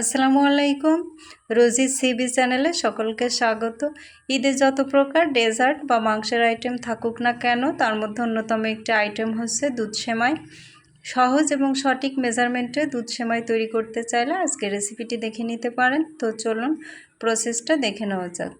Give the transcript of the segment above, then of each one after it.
আসসালামু আলাইকুম। রোজি সিবি চ্যানেলে সকলকে স্বাগত। ঈদে যত প্রকার ডেজার্ট বা মাংসের আইটেম থাকুক না কেন, তার মধ্যে অন্যতম একটি আইটেম হচ্ছে দুধ সেমাই। সহজ এবং সঠিক মেজারমেন্টে দুধ সেমাই তৈরি করতে চাইলে আজকে রেসিপিটি দেখে নিতে পারেন। তো চলুন প্রসেসটা দেখে নেওয়া যাক।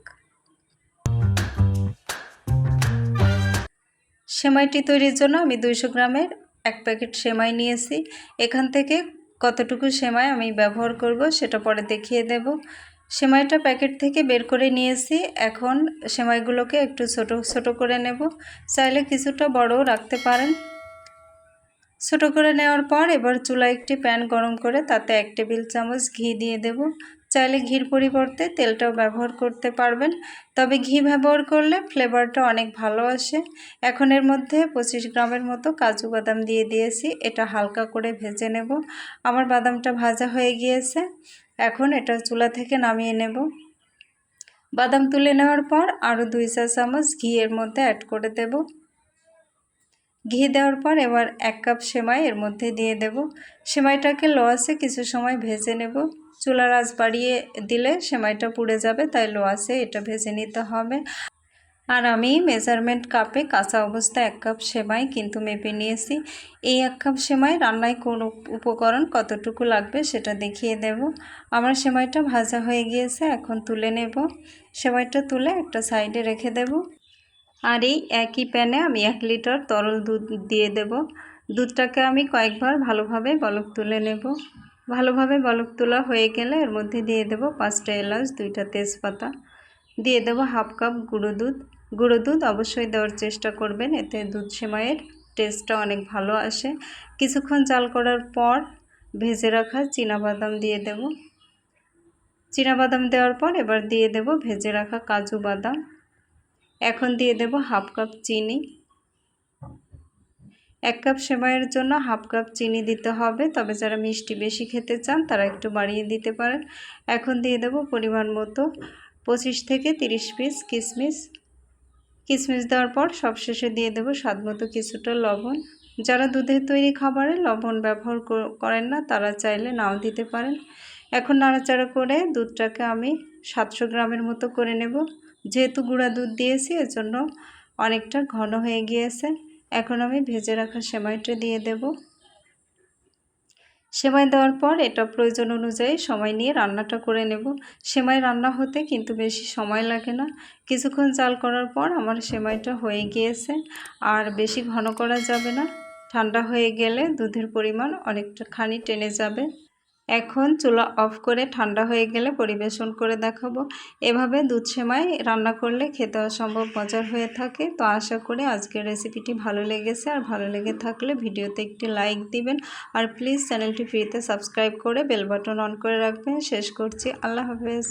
সেমাইটি তৈরির জন্য আমি দুইশো গ্রামের এক প্যাকেট সেমাই নিয়েছি। এখান থেকে কতটুকু সেমাই আমি ব্যবহার করব সেটা পরে দেখিয়ে দেব। সেমাইটা প্যাকেট থেকে বের করে নিয়েছি। এখন সেমাইগুলোকে একটু ছোট ছোট করে নেব। চাইলে কিছুটা বড়ও রাখতে পারেন। ছোট করে নেওয়ার পর এবার চুলা একটি প্যান গরম করে তাতে এক টেবিল চামচ ঘি দিয়ে দেব। চাইলে ঘির পরিবর্তে তেলটাও ব্যবহার করতে পারবেন। তবে ঘি ব্যবহার করলে ফ্লেভারটা অনেক ভালো আসে। এখন এর মধ্যে পঁচিশ গ্রামের মতো কাজু বাদাম দিয়ে দিয়েছি। এটা হালকা করে ভেজে নেব। আমার বাদামটা ভাজা হয়ে গিয়েছে। এখন এটা চুলা থেকে নামিয়ে নেব। বাদাম তুলে নেওয়ার পর আরও দুই চা চামচ ঘি এর মধ্যে অ্যাড করে দেব। ঘি দেওয়ার পর এবার এক কাপ সেমাই এর মধ্যে দিয়ে দেব। সেমাইটাকে লোয়াসে কিছু সময় ভেজে নেব। চুলার আঁচ বাড়িয়ে দিলে সেমাইটা পুড়ে যাবে, তাই লোয়াসে এটা ভেজে নিতে হবে। আর আমি মেজারমেন্ট কাপে কাঁচা অবস্থায় এক কাপ সেমাই কিন্তু মেপে নিয়েছি। এই এক কাপ সেমাই রান্নায় কোন উপকরণ কতটুকু লাগবে সেটা দেখিয়ে দেব। আমার সেমাইটা ভাজা হয়ে গিয়েছে, এখন তুলে নেব। সেমাইটা তুলে একটা সাইডে রেখে দেব। আর এই একই প্যানে আমি এক লিটার তরল দুধ দিয়ে দেব। দুধটাকে আমি কয়েকবার ভালোভাবে বলক তুলে নেব। ভালোভাবে বলক তোলা হয়ে গেলে এর মধ্যে দিয়ে দেব পাঁচটা এলাচ, দুইটা তেজপাতা। দিয়ে দেব হাফ কাপ গুঁড়ো দুধ। গুঁড়ো দুধ অবশ্যই দেওয়ার চেষ্টা করবেন, এতে দুধ সেমাইয়ের টেস্টটা অনেক ভালো আসে। কিছুক্ষণ জাল করার পর ভেজে রাখা বাদাম দিয়ে দেব। বাদাম দেওয়ার পর এবার দিয়ে দেব ভেজে রাখা কাজু বাদাম। এখন দিয়ে দেব হাফ কাপ চিনি। এক কাপ সেমাইয়ের জন্য হাফ কাপ চিনি দিতে হবে। তবে যারা মিষ্টি বেশি খেতে চান, তারা একটু বাড়িয়ে দিতে পারেন। এখন দিয়ে দেব পরিমাণ মতো পঁচিশ থেকে তিরিশ পিস কিশমিশ কিশমিশ দেওয়ার পর সবশেষে দিয়ে দেব স্বাদ মতো কিছুটা লবণ। যারা দুধের তৈরি খাবারে লবণ ব্যবহার করেন না, তারা চাইলে নাও দিতে পারেন। এখন নাড়াচাড়া করে দুধটাকে আমি সাতশো গ্রামের মতো করে নেব। যেহেতু গুঁড়া দুধ দিয়েছি, এজন্য অনেকটা ঘন হয়ে গিয়েছে। এখন আমি ভেজে রাখা সেমাইটা দিয়ে দেব। সেমাই দেওয়ার পর এটা প্রয়োজন অনুযায়ী সময় নিয়ে রান্নাটা করে নেব। সেমাই রান্না হতে কিন্তু বেশি সময় লাগে না। কিছুক্ষণ চাল করার পর আমার সেমাইটা হয়ে গিয়েছে। আর বেশি ঘন করা যাবে না। ঠান্ডা হয়ে গেলে দুধের পরিমাণ অনেকটা খানি টেনে যাবে। এখন চুলা অফ করে ঠান্ডা হয়ে গেলে পরিবেশন করে দেখাবো। এভাবে দুধ সেমাই রান্না করলে খেতে অসম্ভব মজার হয়ে থাকে। তো আশা করি আজকের রেসিপিটি ভালো লেগেছে। আর ভালো লেগে থাকলে ভিডিওতে একটি লাইক দিবেন। আর প্লিজ চ্যানেলটি ফ্রিতে সাবস্ক্রাইব করে বেল বাটন অন করে রাখবেন। শেষ করছি। আল্লাহ হাফেজ।